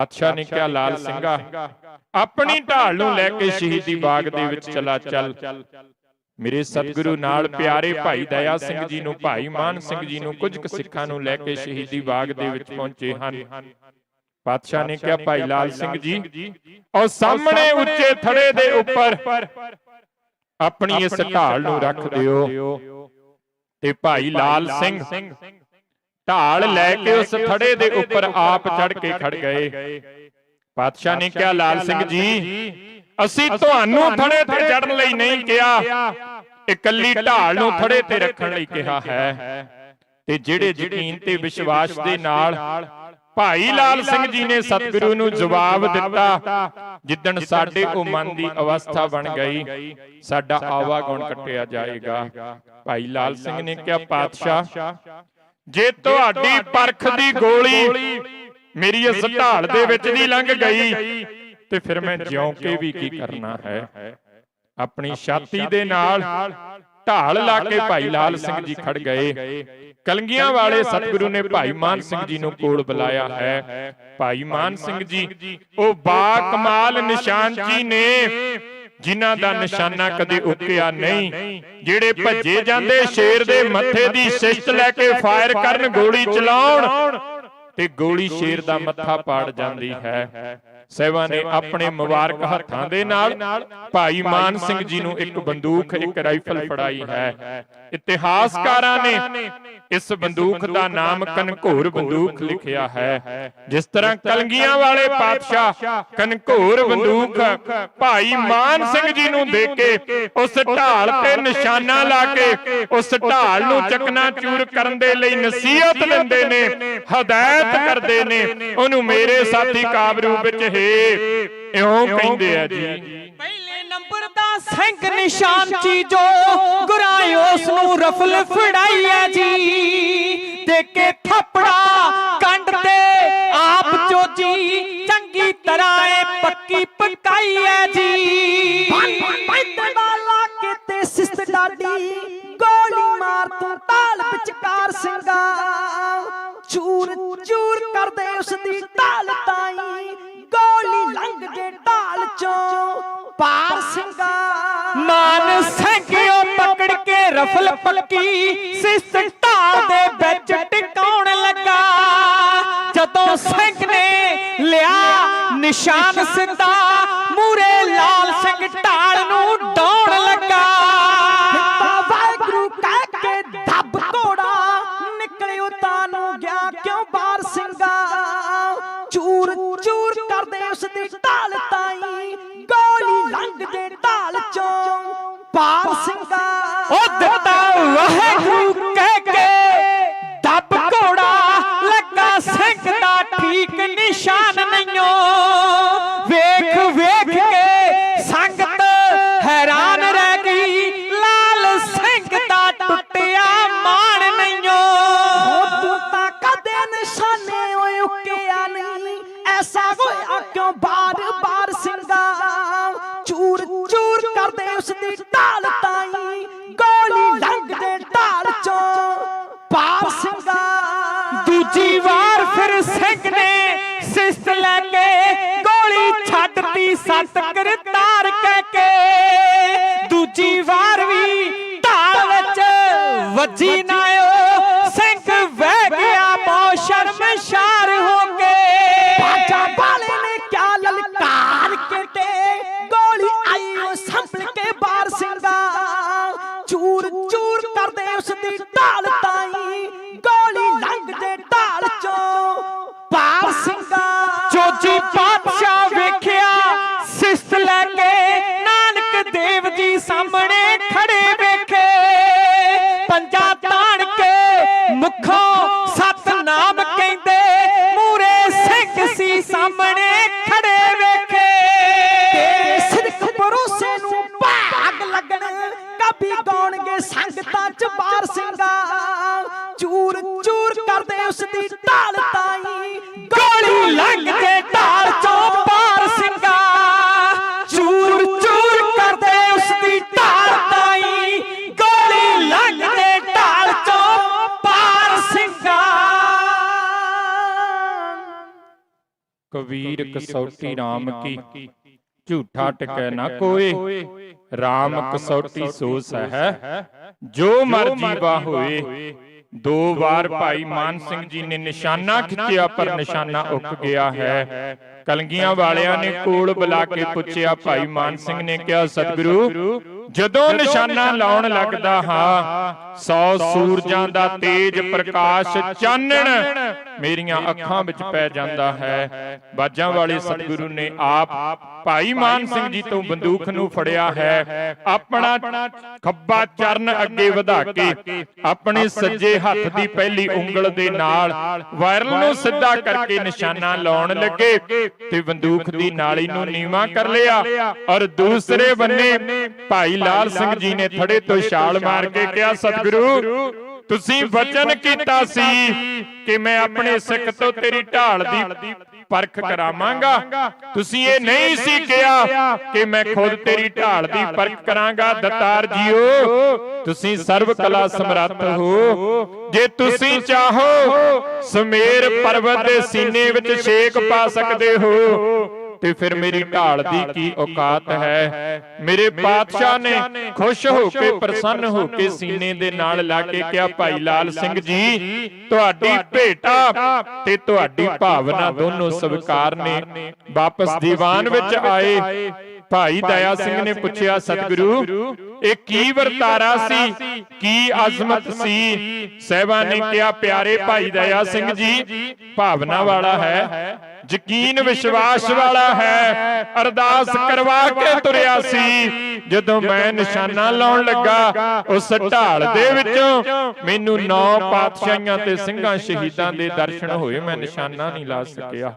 ਬਾਦਸ਼ਾਹ ਨੇ ਕਿਹਾ ਲਾਲ ਸਿੰਘਾ। ਆਪਣੀ ਢਾਲ ਨੂੰ ਲੈ ਕੇ ਸ਼ਹੀਦੀ ਬਾਗ ਦੇ ਵਿੱਚ ਚਲਾ ਚੱਲ। ਮੇਰੇ ਸਤਿਗੁਰੂ ਨਾਲ ਪਿਆਰੇ ਭਾਈ ਦਇਆ ਸਿੰਘ ਜੀ ਨੂੰ ਭਾਈ ਮਾਨ ਸਿੰਘ ਜੀ ਨੂੰ ਕੁਝ ਕੁ ਸਿੱਖਾਂ ਨੂੰ ਲੈ ਕੇ ਸ਼ਹੀਦੀ ਬਾਗ ਦੇ ਵਿੱਚ ਪਹੁੰਚੇ ਹਨ। ਪਾਤਸ਼ਾਹ ਨੇ ਕਿਹਾ ਭਾਈ ਲਾਲ ਸਿੰਘ ਜੀ ਉਹ ਸਾਹਮਣੇ ਉੱਚੇ ਥੜੇ ਦੇ ਉੱਪਰ ਆਪਣੀ ਇਸ ਢਾਲ ਨੂੰ ਰੱਖ ਦਿਓ ਤੇ ਭਾਈ ਲਾਲ ਸਿੰਘ ਢਾਲ ਲੈ ਕੇ ਉਸ ਥੜੇ ਦੇ ਉੱਪਰ ਆਪ ਚੜ ਕੇ ਖੜ ਗਏ। ਪਾਤਸ਼ਾਹ ਨੇ ਕਿਹਾ ਲਾਲ ਸਿੰਘ ਜੀ ਅਸੀਂ ਤੁਹਾਨੂੰ ਥੜੇ ਤੇ ਚੜਨ ਲਈ ਨਹੀਂ ਕਿਹਾ। ਇਕੱਲੀ ਢਾਲ ਨੂੰ ਥੜੇ ਤੇ ਰੱਖਣ ਲਈ ਕਿਹਾ ਹੈ। ਤੇ ਜਿਹੜੇ ਯਕੀਨ ਤੇ ਵਿਸ਼ਵਾਸ ਦੇ ਨਾਲ ਭਾਈ ਲਾਲ ਸਿੰਘ ਜੀ ਨੇ ਸਤਿਗੁਰੂ ਨੂੰ ਜਵਾਬ ਦਿੱਤਾ। ਜਿੱਦਣ ਸਾਡੇ ਉਹ ਮਨ ਦੀ ਅਵਸਥਾ ਬਣ ਗਈ ਸਾਡਾ ਆਵਾਗੁਣ ਕੱਟਿਆ ਜਾਏਗਾ। ਭਾਈ ਲਾਲ ਸਿੰਘ ਨੇ ਕਿਹਾ ਪਾਤਸ਼ਾਹ ਜੇ ਤੁਹਾਡੀ ਪਰਖ ਦੀ ਗੋਲੀ ਮੇਰੀ ਇਸ ਢਾਲ ਦੇ ਵਿੱਚ ਦੀ ਲੰਘ ਗਈ ਤੇ ਫਿਰ ਮੈਂ ਜਿਉਂ ਕੇ ਵੀ ਕੀ ਕਰਨਾ ਹੈ? ਆਪਣੀ ਛਾਤੀ ਦੇ ਨਾਲ ਢਾਲ ਲਾ ਕੇ ਭਾਈ ਲਾਲ ਸਿੰਘ ਜੀ ਖੜ ਗਏ। ਕਲਗੀਆਂ ਵਾਲੇ ਸਤਿਗੁਰੂ ਨੇ ਭਾਈ ਮਾਨ ਸਿੰਘ ਜੀ ਨੂੰ ਕੋਲ ਬੁਲਾਇਆ ਹੈ। ਭਾਈ ਮਾਨ ਸਿੰਘ ਜੀ ਉਹ ਬਾ ਕਮਾਲ ਨਿਸ਼ਾਨ ਜੀ ਨੇ ਜਿਨ੍ਹਾਂ ਦਾ ਨਿਸ਼ਾਨਾ ਕਦੇ ਉੱਕਿਆ ਨਹੀਂ ਜਿਹੜੇ ਭੱਜੇ ਜਾਂਦੇ ਸ਼ੇਰ ਦੇ ਮੱਥੇ ਦੀ ਸਿਸ਼ਟ ਲੈ ਕੇ ਫਾਇਰ ਕਰਨ ਗੋਲੀ ਚਲਾਉਣ ਤੇ ਗੋਲੀ ਸ਼ੇਰ ਦਾ ਮੱਥਾ ਪਾੜ ਜਾਂਦੀ ਹੈ। ਸਹਿਬਾ ਨੇ ਆਪਣੇ ਮੁਬਾਰਕ ਹੱਥਾਂ ਦੇ ਨਾਲ ਭਾਈ ਮਾਨ ਸਿੰਘ ਜੀ ਨੂੰ ਇੱਕ ਬੰਦੂਕ ਇੱਕ ਰਾਈਫਲ ਫੜਾਈ ਹੈ। ਇਤਿਹਾਸਕਾਰਾਂ ਨੇ ਇਸ ਬੰਦੂਕ ਦਾ ਨਾਮ ਕਨਘੋਰ ਬੰਦੂਕ ਲਿਖਿਆ ਹੈ। ਜਿਸ ਤਰ੍ਹਾਂ ਕਲਗੀਆਂ ਵਾਲੇ ਪਾਤਸ਼ਾਹ ਕਨਘੋਰ ਬੰਦੂਕ ਭਾਈ ਮਾਨ ਸਿੰਘ ਜੀ ਨੂੰ ਦੇ ਕੇ ਉਸ ਢਾਲ ਤੇ ਨਿਸ਼ਾਨਾ ਲਾ ਕੇ ਉਸ ਢਾਲ ਨੂੰ ਚਕਨਾ ਚੂਰ ਕਰਨ ਦੇ ਲਈ ਨਸੀਹਤ ਦਿੰਦੇ ਨੇ ਹਦਾਇਤ ਕਰਦੇ ਨੇ ਉਹਨੂੰ ਮੇਰੇ ਸਾਥੀ ਕਾਬਰੂ ਵਿੱਚ ਹੈ ਇਉਂ ਕਹਿੰਦੇ ਆ ਜੀ। ਪਹਿਲੇ ਨੰਬਰ ਦਾ ਸਿੰਘ ਨਿਸ਼ਾਨ ਚੀਜੋ ਗੁਰਾਇ ਉਸ ਨੂੰ ਰਫਲ ਫੜਾਈ ਹੈ ਜੀ। ਦੇ ਕੇ ਥੱਪੜਾ ਕੰਡ ਤੇ ਆਪ ਚੋਜੀ ਚੰਗੀ ਤਰ੍ਹਾਂ ਏ ਪੱਕੀ ਪਕਾਈ ਹੈ ਜੀ। ਪੈਂਦੇ ਵਾਲਾ ਕਿਤੇ ਸਿਸਤ ਡਾਡੀ ਗੋਲੀ ਮਾਰ ਤੂੰ ਤਾਲ ਵਿਚਕਾਰ ਸਿੰਘਾ। ਚੂਰ ਮਾਨ ਸਿੰਘਿਓ ਪਕੜ ਕੇ ਰਫਲ ਪੱਕੀ ਸਿਸ ਢਾਲ ਦੇ ਜੇ ਢਾਲ ਚੋਂ ਪਾਰ ਸਿੰਘਾ ਉਹ ਦਿੱਤਾ ਵਾਹਿਗੁਰੂ ਕਹਿ ਕੇ ਦੱਬ ਘੋੜਾ ਲੱਗਾ ਸਿੰਘ ਦਾ ਠੀਕ ਨਿਸ਼ਾਨ ਨਹੀਂਓ ਵੇਖ ਵੇਖ ਕੇ ਸੰਗਤ ਹੈਰਾਨ ਰਹਿ ਗਈ। ਲਾਲ ਸਿੰਘ ਦਾ ਟੁੱਟਿਆ ਮਾਣ ਨਹੀਂਓ ਉਹ ਤੂੰ ਤਾਂ ਕਦੇ ਨਿਸ਼ਾਨੇ ਓਏ ਉੱਕਿਆ ਨਹੀਂ। ਐਸਾ ਹੋਇਆ ਕਿਉਂ? ਬਾਰ ਨੇ ਲੈ ਕੇ ਗੋਲੀ ਛੱਡਤੀ, ਸੱਤ ਕਰਤਾਰ ਕਹਿ ਕੇ। ਦੂਜੀ ਵਾਰ ਵੀ ਢਾਲ ਵਿੱਚ ਵੱਜੀ ਨਾ ਕਬੀ ਗਾਉਣਗੇ ਸੰਗਤਾਂ ਚ ਬਾਰ ਸਿੰਘਾ ਚੂਰ ਚੂਰ ਕਰਦੇ ਉਸ ਦੀ ਢਾਲ ਤਾਈ। ਗੋਲੀ ਲੰਘ ਕੇ ਢਾਲ ਚੋਂ ਪਾਰ ਸਿੰਘਾ ਚੂਰ ਚੂਰ ਕਰਦੇ ਉਸ ਦੀ ਢਾਲ ਤਾਈ। ਗੋਲੀ ਲੰਘ ਕੇ ਢਾਲ ਚੋਂ ਪਾਰ ਸਿੰਘਾ ਕਵੀ ਕਸੌਟੀ RAM ਕੀ? ਝੂਠਾ ਟਿਕੈ ਨਾ ਕੋਏ RAM ਕਸੌਟੀ ਸੋ ਸਹਿ ਜੋ ਮਰਜ਼ੀ ਵਾ ਹੋਏ ਦੋ ਵਾਰ ਭਾਈ ਮਾਨ ਸਿੰਘ ਜੀ ਨੇ ਨਿਸ਼ਾਨਾ ਖਿੱਚਿਆ ਪਰ ਨਿਸ਼ਾਨਾ ਉੱਕ ਗਿਆ ਹੈ। ਕਲਗੀਆਂ ਵਾਲਿਆਂ ਨੇ ਕੋਲ ਬੁਲਾ ਕੇ ਪੁੱਛਿਆ ਭਾਈ ਮਾਨ ਸਿੰਘ ਨੇ ਕਿਹਾ ਸਤਿਗੁਰੂ ਜਦੋਂ ਨਿਸ਼ਾਨਾ ਲਾਉਣ ਲੱਗਦਾ ਹਾਂ ਸੌ ਸੂਰਜਾਂ ਦਾ ਤੇਜ ਪ੍ਰਕਾਸ਼ ਚਾਨਣ। ਮੇਰੀਆਂ ਅੱਖਾਂ ਵਿੱਚ ਪੈ ਜਾਂਦਾ ਹੈ। ਬਾਜਾਂ ਵਾਲੇ ਸਤਿਗੁਰੂ ਨੇ ਆਪ ਭਾਈ ਮਾਨ ਸਿੰਘ ਜੀ ਤੋਂ ਬੰਦੂਕ ਨੂੰ ਫੜਿਆ ਹੈ। ਆਪਣਾ ਖੱਬਾ ਚਰਨ ਅੱਗੇ ਵਧਾ ਕੇ, ਆਪਣੇ ਸੱਜੇ ਹੱਥ ਦੀ ਪਹਿਲੀ ਉਂਗਲ ਦੇ ਨਾਲ ਵਾਇਰਲ ਨੂੰ ਸਿੱਧਾ ਕਰਕੇ ਨਿਸ਼ਾਨਾ ਲਾਉਣ ਲੱਗੇ ਤੇ ਬੰਦੂਕ ਦੀ ਨਾਲੀ ਨੂੰ ਨੀਵਾ ਕਰ ਲਿਆ ਔਰ ਦੂਸਰੇ ਬੰਨੇ ਭਾਈ ਲਾਲ ਸਿੰਘ ਜੀ ਨੇ ਥੜੇ ਤੋਂ ਛਾਲ ਮਾਰ ਕੇ ਕਿਹਾ, ਸਤਿਗੁਰੂ, ਤੁਸੀਂ ਵਚਨ ਕੀਤਾ ਸੀ ਕਿ ਮੈਂ ਆਪਣੇ ਸਿੱਖ ਤੋਂ ਤੇਰੀ ਢਾਲ ਦੀ ਪਰਖ ਕਰਾਵਾਂਗਾ। ਤੁਸੀਂ ਇਹ ਨਹੀਂ ਸੀ ਕਿਹਾ ਕਿ ਮੈਂ ਖੁਦ ਤੇਰੀ ਢਾਲ ਦੀ ਪਰਖ ਕਰਾਂਗਾ ਦਤਾਰ ਜੀਓ। ਤੁਸੀਂ ਸਰਵ ਕਲਾ ਸਮਰੱਥ ਹੋ। ਜੇ ਤੁਸੀਂ ਚਾਹੋ ਸਮੇਰ ਪਰਬਤ ਦੇ ਸੀਨੇ ਵਿੱਚ ਛੇਕ ਪਾ ਸਕਦੇ ਹੋ। ਤੇ ਫਿਰ ਮੇਰੀ ਢਾਲ ਦੀ ਕੀ ਔਕਾਤ ਹੈ? ਮੇਰੇ ਪਾਤਸ਼ਾਹ ਨੇ ਖੁਸ਼ ਹੋ ਕੇ ਪ੍ਰਸੰਨ ਹੋ ਕੇ ਸੀਨੇ ਦੇ ਨਾਲ ਲਾ ਕੇ ਕਿਹਾ ਭਾਈ ਲਾਲ ਸਿੰਘ ਜੀ ਤੁਹਾਡੀ ਭੇਟਾ ਤੇ ਤੁਹਾਡੀ ਭਾਵਨਾ ਦੋਨੋਂ ਸਵੀਕਾਰ ਨੇ ਵਾਪਸ ਦੀਵਾਨ ਵਿੱਚ ਆਏ। ਭਾਈ ਦਇਆ ਸਿੰਘ ਨੇ ਪੁੱਛਿਆ ਸਤਿਗੁਰੂ ਇਹ ਕੀ ਵਰਤਾਰਾ ਸੀ? ਕੀ ਅਜ਼ਮਤ ਸੀ? ਸਹਿਬਾਨ ਨੇ ਕਿਹਾ ਪਿਆਰੇ ਭਾਈ ਦਇਆ ਸਿੰਘ ਜੀ ਭਾਵਨਾ ਵਾਲਾ ਹੈ ਯਕੀਨ ਵਿਸ਼ਵਾਸ ਵਾਲਾ ਹੈ ਅਰਦਾਸ ਕਰਵਾ ਕੇ ਤੁਰਿਆ ਸੀ। ਜਦੋਂ ਮੈਂ ਨਿਸ਼ਾਨਾ ਲਾਉਣ ਲੱਗਾ ਉਸ ਢਾਲ ਦੇ ਵਿੱਚੋਂ ਮੈਨੂੰ ਨੌ ਪਾਤਸ਼ਾਹੀਆਂ ਤੇ ਸਿੰਘਾਂ ਸ਼ਹੀਦਾਂ ਦੇ ਦਰਸ਼ਨ ਹੋਏ ਮੈਂ ਨਿਸ਼ਾਨਾ ਨਹੀਂ ਲਾ ਸਕਿਆ।